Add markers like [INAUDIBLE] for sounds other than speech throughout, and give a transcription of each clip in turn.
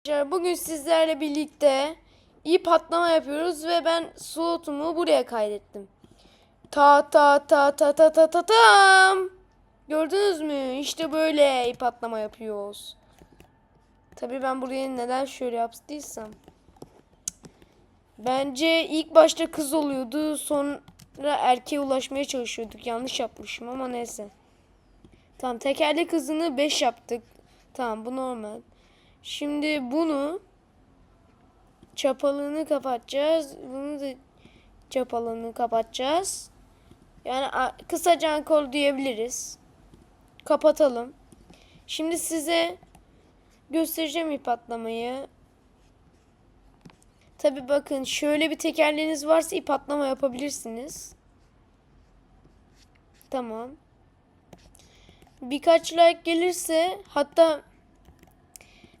Arkadaşlar bugün sizlerle birlikte iyi patlama yapıyoruz ve ben slotumu buraya kaydettim. Ta ta ta ta ta ta ta tam. Gördünüz mü? İşte böyle iyi patlama yapıyoruz. Tabii ben buraya neden şöyle yaptıysam. Bence ilk başta kız oluyordu. Sonra erkeğe ulaşmaya çalışıyorduk. Yanlış yapmışım ama neyse. Tamam tekerlek hızını 5 yaptık. Tamam bu normal. Şimdi bunu çapalığını kapatacağız. Bunu da çapalığını kapatacağız. Yani kısaca ankor diyebiliriz. Kapatalım. Şimdi size göstereceğim ip atlamayı. Tabi bakın şöyle bir tekerleğiniz varsa ip atlama yapabilirsiniz. Tamam. Birkaç like gelirse hatta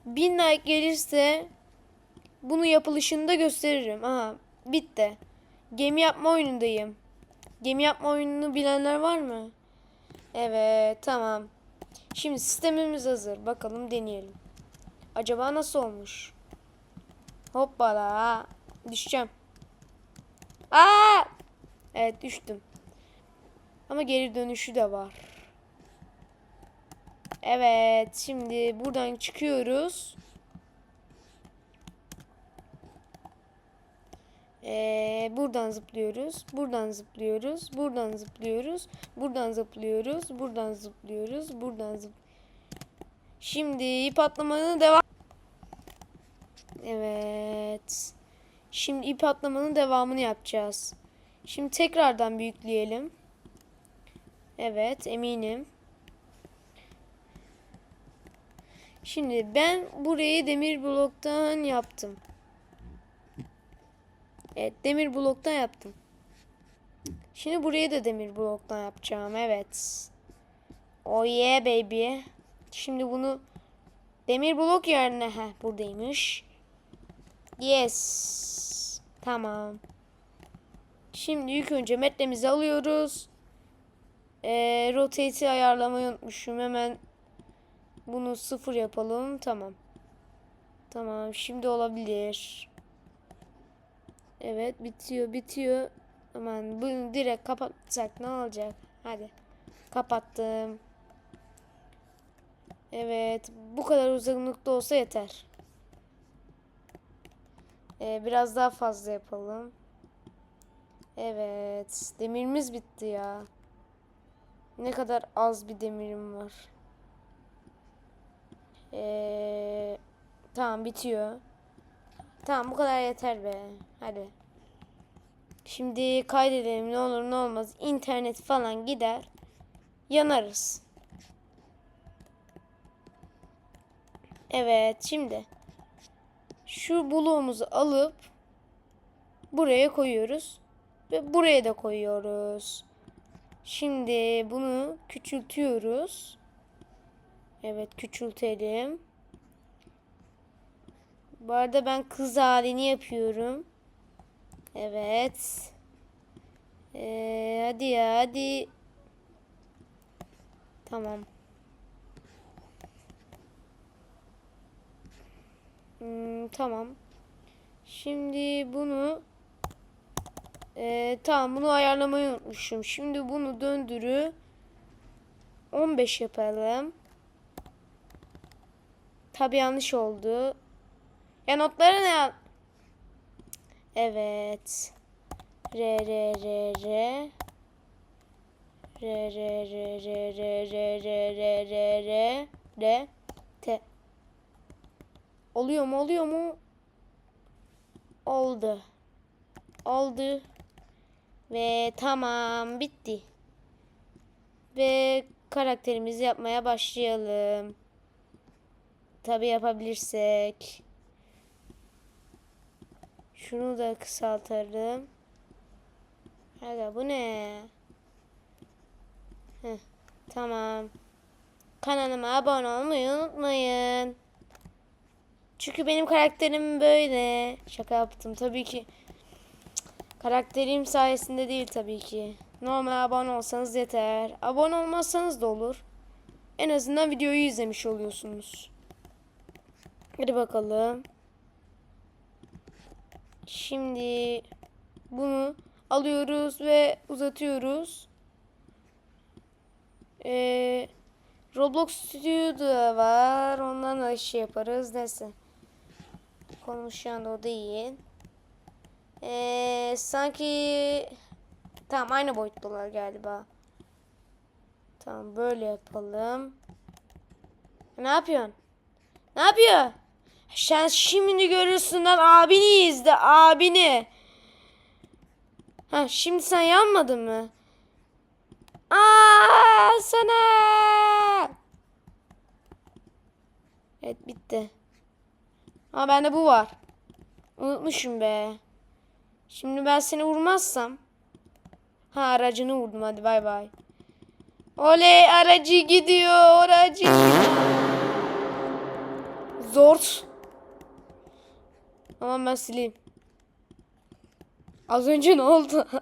1000 like gelirse bunu yapılışını da gösteririm. Aha bitti. Gemi yapma oyunundayım. Gemi yapma oyununu bilenler var mı? Evet tamam. Şimdi sistemimiz hazır. Bakalım deneyelim. Acaba nasıl olmuş? Hoppala. Düşeceğim. Aa! Evet düştüm. Ama geri dönüşü de var. Evet, şimdi buradan çıkıyoruz. Ee, buradan zıplıyoruz, buradan zıplıyoruz, buradan zıplıyoruz, buradan zıplıyoruz, buradan zıplıyoruz, buradan zıp. Şimdi ip atlamanın devam. Evet. Şimdi ip atlamanın devamını yapacağız. Şimdi tekrardan büyükleyelim. Evet, eminim. Şimdi ben burayı demir bloktan yaptım. Evet demir bloktan yaptım. Şimdi burayı da demir bloktan yapacağım. Evet. Oh yeah baby. Şimdi bunu demir blok yerine ha buradaymış. Yes. Tamam. Şimdi ilk önce metremizi alıyoruz. Ee, rotate'i ayarlamayı unutmuşum. Hemen bunu sıfır yapalım. Tamam. Tamam. Şimdi olabilir. Evet. Bitiyor. Bitiyor. Aman bunu direkt kapatsak ne olacak? Hadi. Kapattım. Evet. Bu kadar uzunlukta olsa yeter. Ee, biraz daha fazla yapalım. Evet. Demirimiz bitti ya. Ne kadar az bir demirim var. Ee, tamam bitiyor. Tamam bu kadar yeter be. Hadi. Şimdi kaydedelim ne olur ne olmaz. İnternet falan gider. Yanarız. Evet şimdi. Şu bloğumuzu alıp buraya koyuyoruz. Ve buraya da koyuyoruz. Şimdi bunu küçültüyoruz. Evet küçültelim. Bu arada ben kız halini yapıyorum. Evet. Ee, hadi ya hadi. Tamam. Hmm, tamam. Şimdi bunu ee, tamam bunu ayarlamayı unutmuşum. Şimdi bunu döndürü 15 yapalım. Tabi yanlış oldu. Ya notları ne? Evet. R R R R R R R R R R R R R R R T Oluyor mu oluyor mu? Oldu. Oldu. Ve tamam bitti. Ve karakterimizi yapmaya başlayalım. Tabi yapabilirsek. Şunu da kısaltalım. Aga bu ne? Heh, tamam. Kanalıma abone olmayı unutmayın. Çünkü benim karakterim böyle. Şaka yaptım tabii ki. Karakterim sayesinde değil tabii ki. Normal abone olsanız yeter. Abone olmazsanız da olur. En azından videoyu izlemiş oluyorsunuz. Hadi bakalım. Şimdi bunu alıyoruz ve uzatıyoruz. Ee, Roblox Studio var. Ondan da şey yaparız. Neyse. Konumuz şu anda o değil. Ee, sanki tamam aynı boyutlular galiba. Tamam böyle yapalım. Ne yapıyorsun? Ne yapıyor? Sen şimdi görürsün lan abini izle abini. Ha şimdi sen yanmadın mı? Aa sana. Evet bitti. Ha bende bu var. Unutmuşum be. Şimdi ben seni vurmazsam. Ha aracını vurdum hadi bay bay. Oley aracı gidiyor aracı. Zor. Ama ben sileyim. Az önce ne oldu? [LAUGHS]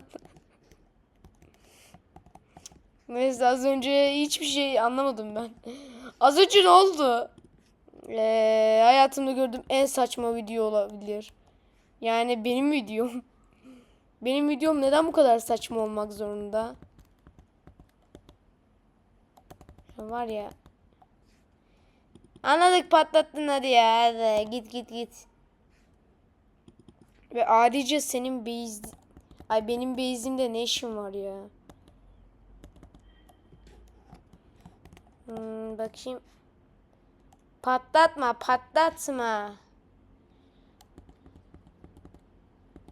Neyse az önce hiçbir şey anlamadım ben. [LAUGHS] Az önce ne oldu? Ee, hayatımda gördüğüm en saçma video olabilir. Yani benim videom. [LAUGHS] Benim videom neden bu kadar saçma olmak zorunda? Var ya. Anladık patlattın hadi ya. Hadi git git git. Ve ayrıca senin base... Ay benim base'imde ne işin var ya? Hmm, bakayım. Patlatma patlatma.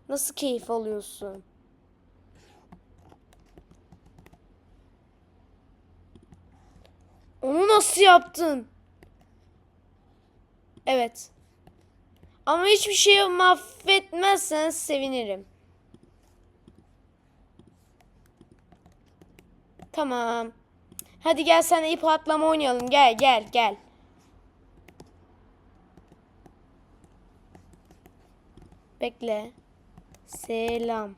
Nasıl keyif alıyorsun? Onu nasıl yaptın? Evet. Ama hiçbir şeyi mahvetmezsen sevinirim. Tamam. Hadi gel sen ip atlama oynayalım. Gel gel gel. Bekle. Selam.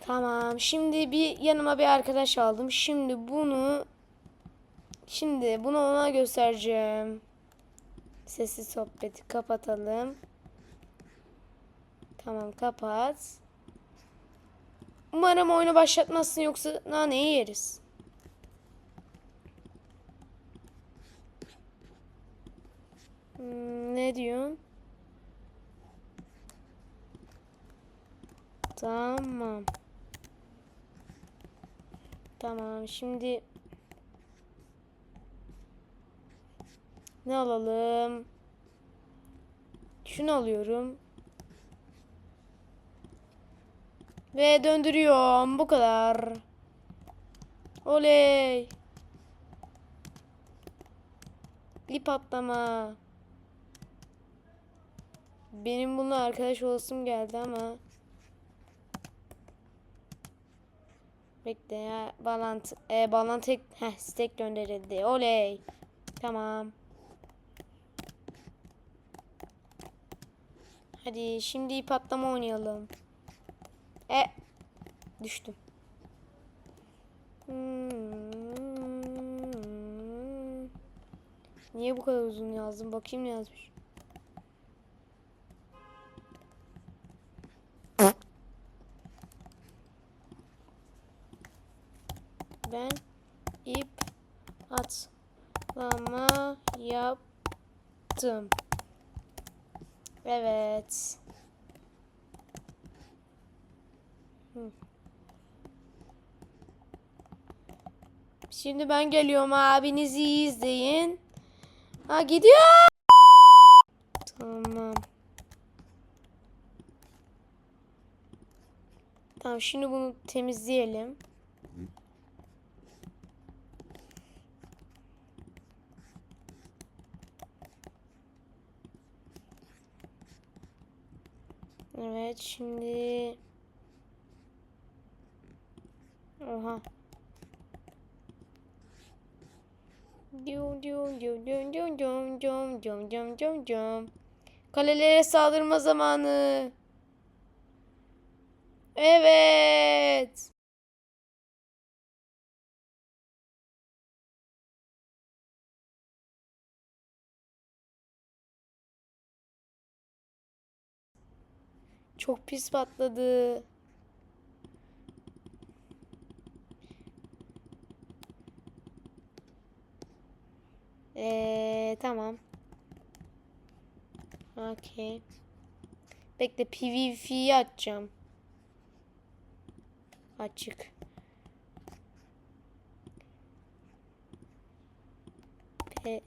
Tamam. Şimdi bir yanıma bir arkadaş aldım. Şimdi bunu Şimdi bunu ona göstereceğim. Sessiz sohbeti kapatalım. Tamam kapat. Umarım oyunu başlatmazsın yoksa naneyi yeriz. Hmm, ne diyorsun? Tamam. Tamam şimdi ne alalım? Şunu alıyorum. Ve döndürüyorum. Bu kadar. Oley. İp atlama. Benim bununla arkadaş olasım geldi ama. Bekle ya. Bağlantı. E, bağlantı. Heh, stack gönderildi. Oley. Tamam. Hadi şimdi ip atlama oynayalım. E düştüm. Hmm. Niye bu kadar uzun yazdım? Bakayım ne yazmış. Ben ip atlama yaptım. Evet. Şimdi ben geliyorum abinizi izleyin. Ha gidiyor. Tamam. Tamam şimdi bunu temizleyelim. Evet şimdi Oha. Dium dium dium dium dium dium dium dium dium dium. Kalelere saldırma zamanı. Evet. Çok pis patladı. Ee, tamam. Okey. Bekle PvP'yi açacağım. Açık. P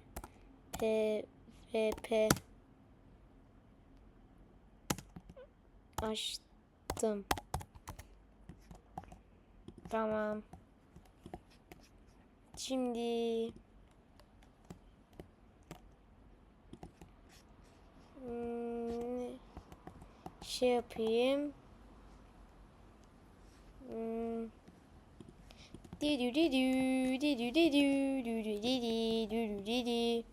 P P P açtım. Tamam. Şimdi hmm, şey yapayım. Hmm. Didi didi didi didi didi didi didi didi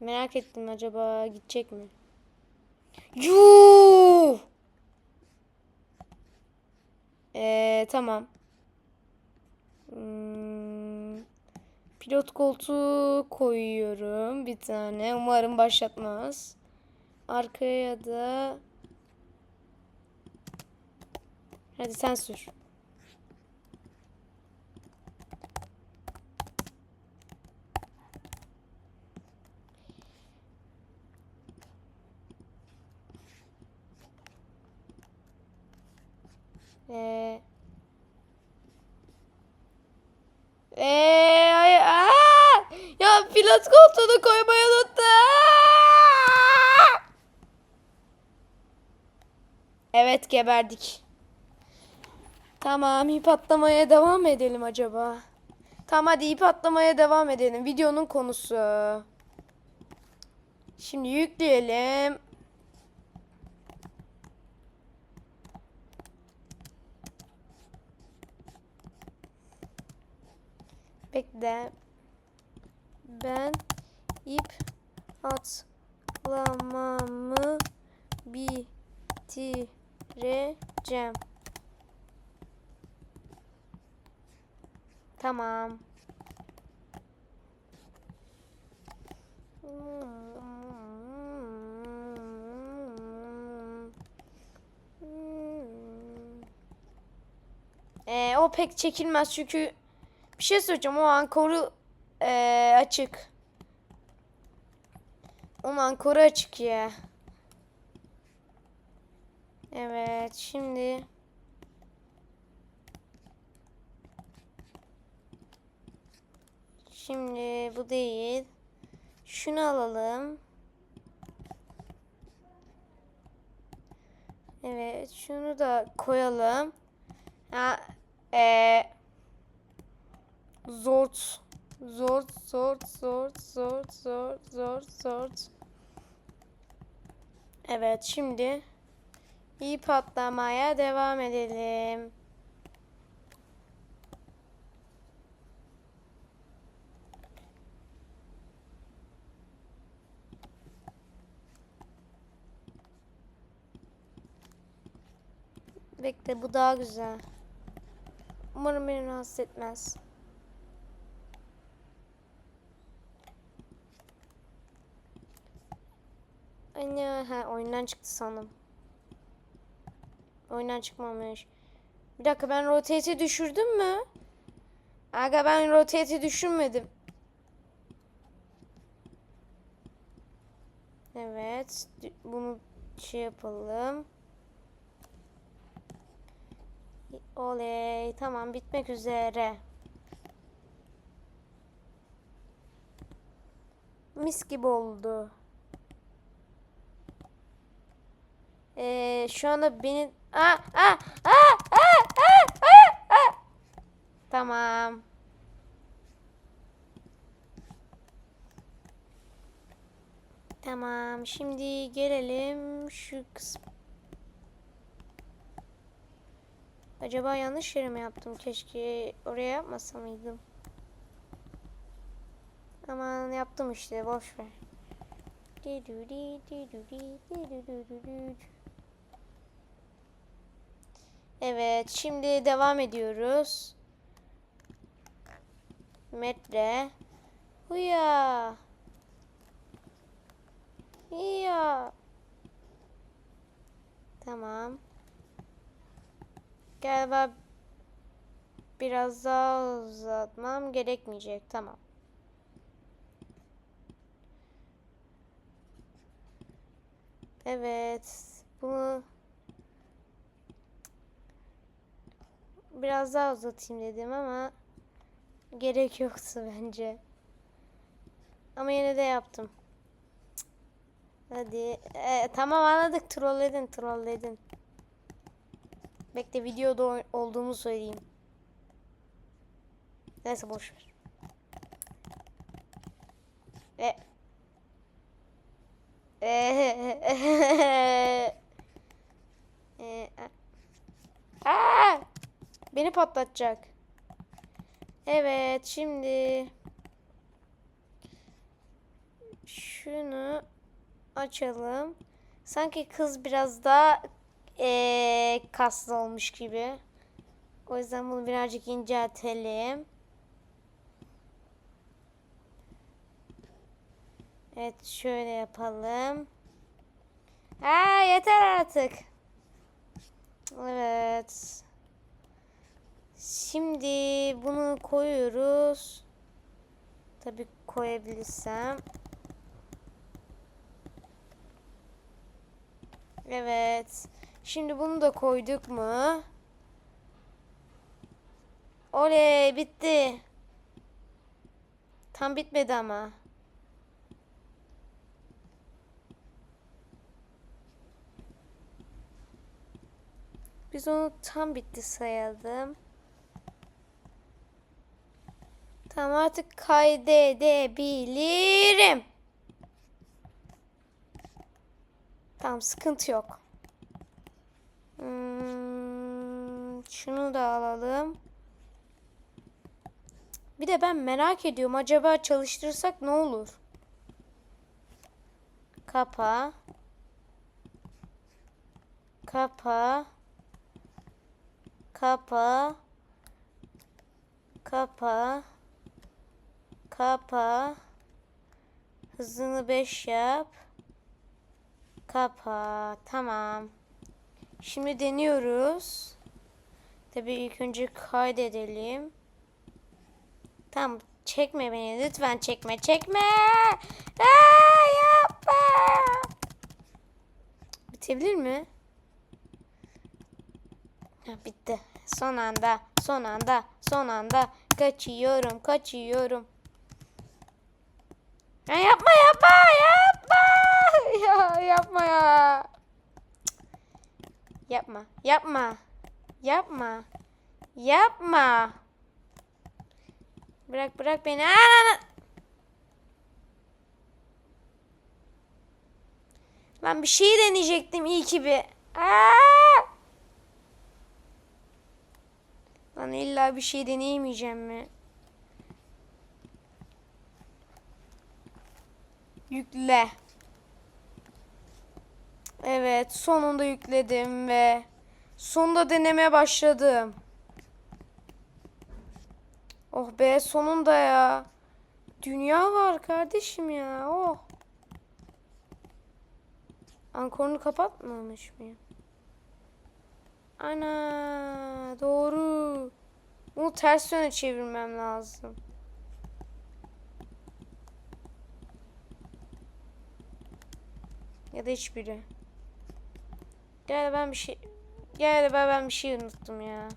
Merak ettim acaba gidecek mi? Yuh! Ee, tamam. Hmm, pilot koltuğu koyuyorum bir tane. Umarım başlatmaz. Arkaya da Hadi sen sür. Ee, ee, ay, aa! Ya pilot koltuğunu koymayı unuttum. Evet geberdik. Tamam ip atlamaya devam edelim acaba. Tamam hadi ip atlamaya devam edelim. Videonun konusu. Şimdi yükleyelim. Bekle. Ben ip atlamamı bitireceğim. Tamam. Ee, o pek çekilmez çünkü bir şey söyleyeceğim o ankoru ee, açık. O ankoru açık ya. Evet şimdi Şimdi bu değil. Şunu alalım. Evet, şunu da koyalım. Ha, e, zort, zort, zort, zort, zort, zort, zort, zort. Evet, şimdi ip atlamaya devam edelim. Bekle bu daha güzel. Umarım beni rahatsız etmez. Anne ha oyundan çıktı sandım. Oyundan çıkmamış. Bir dakika ben rotate'i düşürdüm mü? Aga ben rotate'i düşürmedim. Evet. Bunu şey yapalım. Oley. Tamam bitmek üzere. Mis gibi oldu. Ee, şu anda beni... Aa, aa, aa, aa, aa, aa. Tamam. Tamam. Şimdi gelelim şu kısm. Acaba yanlış yere mi yaptım? Keşke oraya yapmasa mıydım? Aman yaptım işte boş ver. Evet, şimdi devam ediyoruz. Metre. Huya. Ya. Tamam. Galiba biraz daha uzatmam gerekmeyecek. Tamam. Evet. Bunu biraz daha uzatayım dedim ama gerek yoktu bence. Ama yine de yaptım. Hadi. Ee, tamam anladık. Trolledin, trolledin. Bekle videoda olduğumu söyleyeyim. Neyse boş ver. E. [LAUGHS] Ee, Ee, Aa! Beni patlatacak. Evet, şimdi şunu açalım. Sanki kız biraz daha eee, kaslı olmuş gibi. O yüzden bunu birazcık inceltelim. Evet şöyle yapalım. Aa yeter artık. Evet. Şimdi bunu koyuyoruz. Tabii koyabilirsem. Evet. Şimdi bunu da koyduk mu? Oley bitti. Tam bitmedi ama. Biz onu tam bitti sayalım. Tamam artık kaydedebilirim. Tamam sıkıntı yok. Hmm, şunu da alalım. Bir de ben merak ediyorum acaba çalıştırsak ne olur? Kapa. Kapa. Kapa. Kapa. Kapa. Hızını 5 yap. Kapa. Tamam. Şimdi deniyoruz. Tabii ilk önce kaydedelim. Tamam. Çekme beni. Lütfen çekme. Çekme. Aa, yapma. Bitebilir mi? Ha, bitti. Son anda. Son anda. Son anda. Kaçıyorum. Kaçıyorum. Ya yapma yapma yapma. [LAUGHS] Ya yapma ya. Yapma. Yapma. Yapma. Yapma. Bırak bırak beni. Lan. Lan bir şey deneyecektim iyi ki bir. Aa! Lan illa bir şey deneyemeyeceğim mi? Yükle. Evet, sonunda yükledim ve sonunda denemeye başladım. Oh be, sonunda ya. Dünya var kardeşim ya. Oh. Ankorunu kapatmamış mıyım? Ana, doğru. Bunu ters yöne çevirmem lazım. Ya da hiçbiri. Galiba ben bir şey Galiba ben bir şey unuttum ya.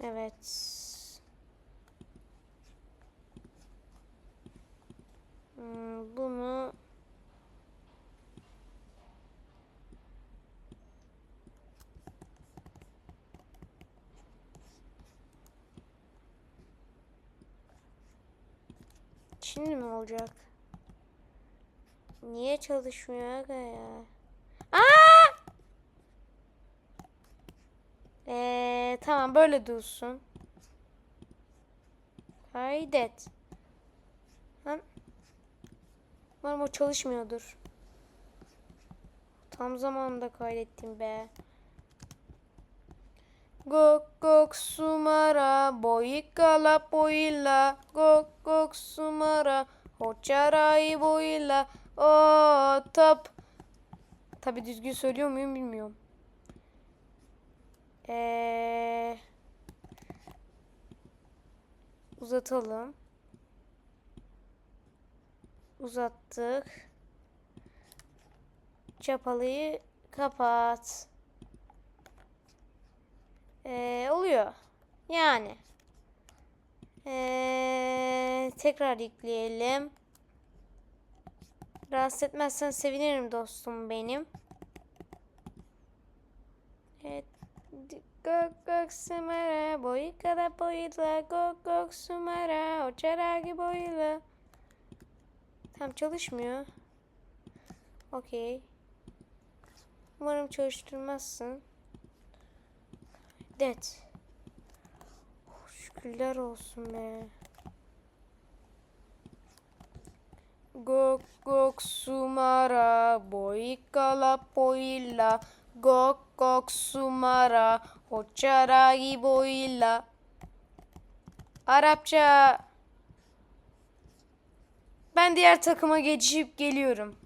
Evet. Hmm, bunu Şimdi mi olacak? Niye çalışmıyor aga ya? Aa! Ee, tamam böyle dursun. Kaydet. Lan. Umarım o çalışmıyordur. Tam zamanında kaydettim be. Gok gok sumara boyikala boyila gok gok sumara hoçaray boyila o tap. Tabi düzgün söylüyor muyum bilmiyorum. Eee uzatalım. Uzattık. Çapalıyı kapat. Ee, oluyor. Yani. Ee, tekrar yükleyelim. Rahatsız etmezsen sevinirim dostum benim. Evet. Gok gok sumara boyu kadar boyuyla gok gok sumara o çaragi boyuyla. Tam çalışmıyor. Okey. Umarım çalıştırmazsın. Det. Şükürler olsun be. Gok gok sumara boikala poilla gok gok sumara hoçaragi boilla Arapça Ben diğer takıma geçip geliyorum.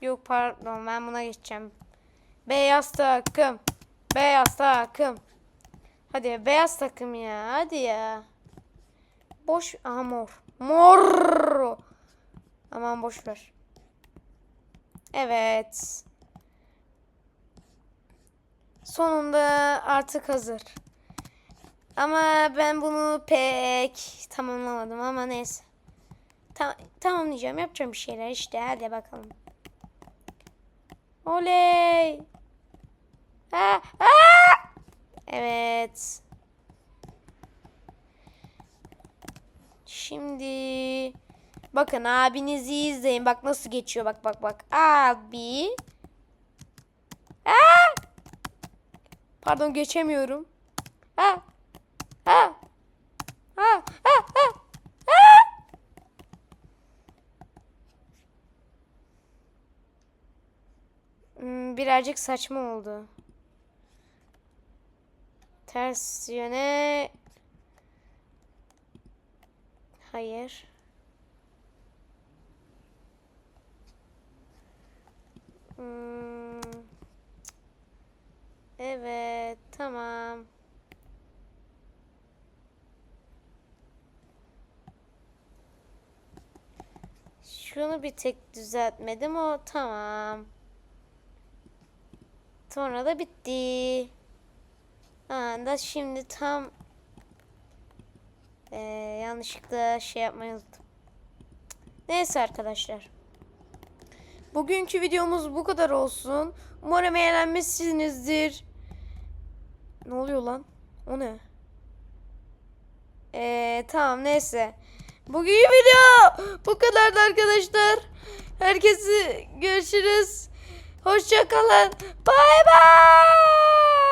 Yok pardon ben buna geçeceğim. Beyaz takım. Beyaz takım. Hadi beyaz takım ya. Hadi ya. Boş. Aha mor. Mor. Aman boş ver. Evet. Sonunda artık hazır. Ama ben bunu pek tamamlamadım ama neyse. Ta tamamlayacağım. Yapacağım bir şeyler işte. Hadi bakalım. Oley. Evet. Şimdi bakın abinizi izleyin. Bak nasıl geçiyor. Bak bak bak. Abi. Ha! Pardon geçemiyorum. Ha. Ha. Ha. Ha. Ha. Ha. Hmm, birazcık saçma oldu. Ters yöne. Hayır. Hmm. Evet, tamam. Şunu bir tek düzeltmedim o tamam. Sonra da bitti. Aa, da şimdi tam ee, yanlışlıkla şey yapmayı unuttum. Neyse arkadaşlar. Bugünkü videomuz bu kadar olsun. Umarım eğlenmişsinizdir. Ne oluyor lan? O ne? Ee, tamam neyse. Bugünkü video bu kadardı arkadaşlar. Herkesi görüşürüz. Hoşçakalın. Bay bay.